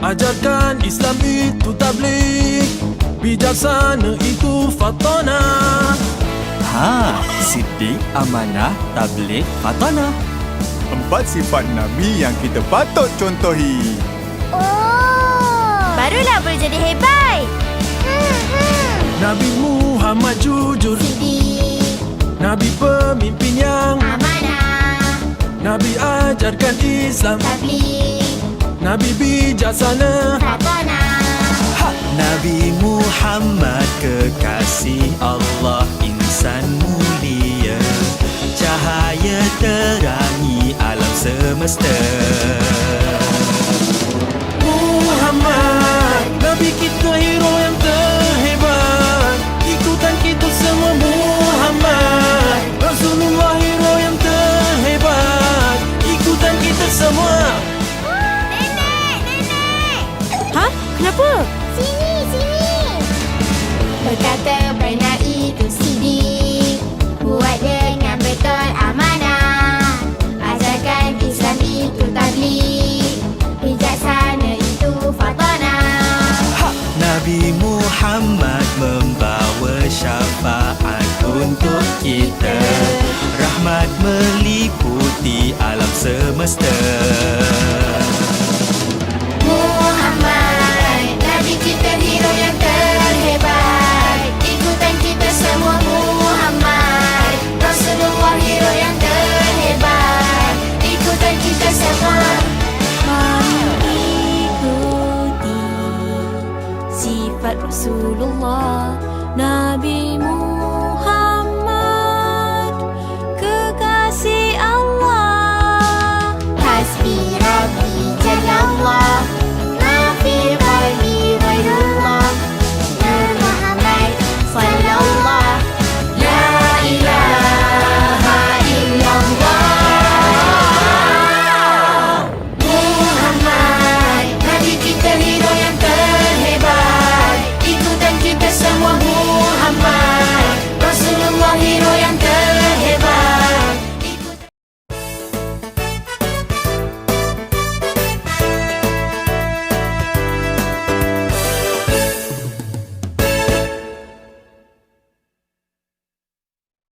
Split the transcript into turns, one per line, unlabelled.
Ajarkan Islam itu tablik Bijaksana itu fatona
Ha, Siddiq, Amanah, Tabligh, Fatanah.
Empat sifat Nabi yang kita patut contohi.
Oh.
Barulah boleh jadi hebat.
Hmm, hmm.
Nabi Muhammad jujur
Siddiq,
Nabi pemimpin yang
amanah,
Nabi ajarkan Islam
tabligh,
Nabi bijaksana
fatonah.
Nabi Muhammad kekasih Allah insan mulia. Cahaya terangi alam semesta
Kenapa?
Sini, sini. Berkata benar itu Siddiq. Buat dengan betul amanah. Ajarkan Islam itu tabligh. Bijaksana itu fatonah.
Nabi Muhammad membawa syafaat untuk kita Rahmat meliputi alam semesta رسول الله. نبي محمد